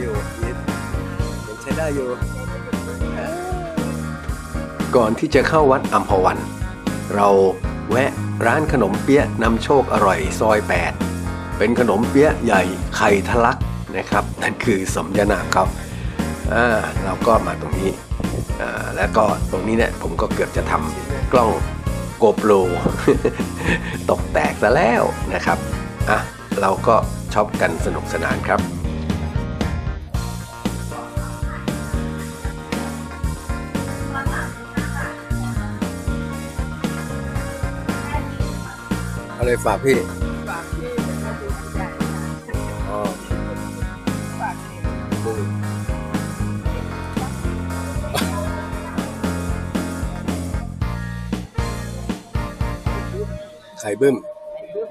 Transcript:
อยู่ยิดยังใช้ได้อยู่ ก่อนที่จะเข้าวัดอัมพวัน เราแวะร้านขนมเปี๊ยะนำโชคอร่อยซอย 8 เป็นขนมเปี๊ยะใหญ่ไข่ทะลักนะครับ นั่นคือสมญานามเขาอ่าเราก็มาตรงนี้อ่าแล้วก็ตรงนี้เนี่ยผมก็เกือบจะทำกล้องโกโปรตกแตกซะแล้วนะครับ อะ เราก็ช็อปกันสนุกสนานครับ อะไรฝากพี่ฝากที่เป็นกระดูกใหญ่อ๋อฝากที่ดูไข่บึ้มไอ้บึ้ม